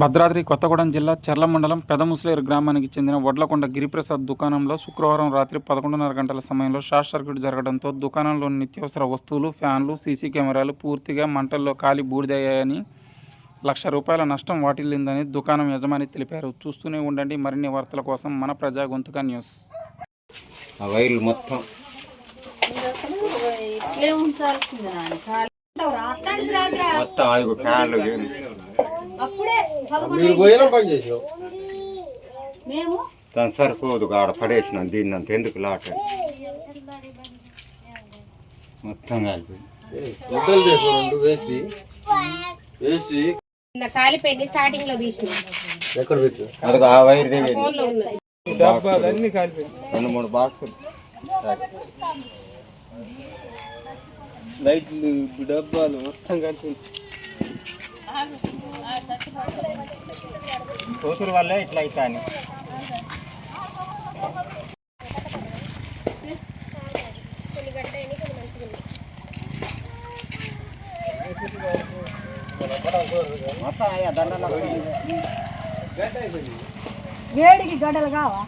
భద్రాద్రి కొత్తగూడెం జిల్లా చర్ల మండలం పెదముసలేరు గ్రామానికి చెందిన వడ్లకొండ గిరిప్రసాద్ దుకాణంలో శుక్రవారం రాత్రి పదకొండున్నర గంటల సమయంలో షార్ట్ సర్క్యూట్ జరగడంతో దుకాణంలోని నిత్యావసర వస్తువులు ఫ్యాన్లు సీసీ కెమెరాలు పూర్తిగా మంటల్లో కాలి బూడిదయ్యాయని లక్ష రూపాయల నష్టం వాటిల్లిందని దుకాణం యజమాని తెలిపారు. చూస్తూనే ఉండండి మరిన్ని వార్తల కోసం మన ప్రజా గొంతుక న్యూస్. వైర్లు మొత్తం. అప్పుడే మీరు పోయినా పని చేసినావు? మేము దాని సరిపోదు ఆడ పడేసినాం దీన్ని అంత ఎందుకు లాట? మొత్తం కలిపి. వేసి. వేసి. కింద కాలిపోయింది స్టార్టింగ్లో తీసిన. ఎక్కడ పెట్టు? అది ఆ వైర్ రెండు మూడు బాక్సులు. లైట్లు డబ్బాలు మొత్తం కలిపి కూతురు వల్లే ఇట్లా అయ్యా దండలు వేడికి గడ్డలు కావా?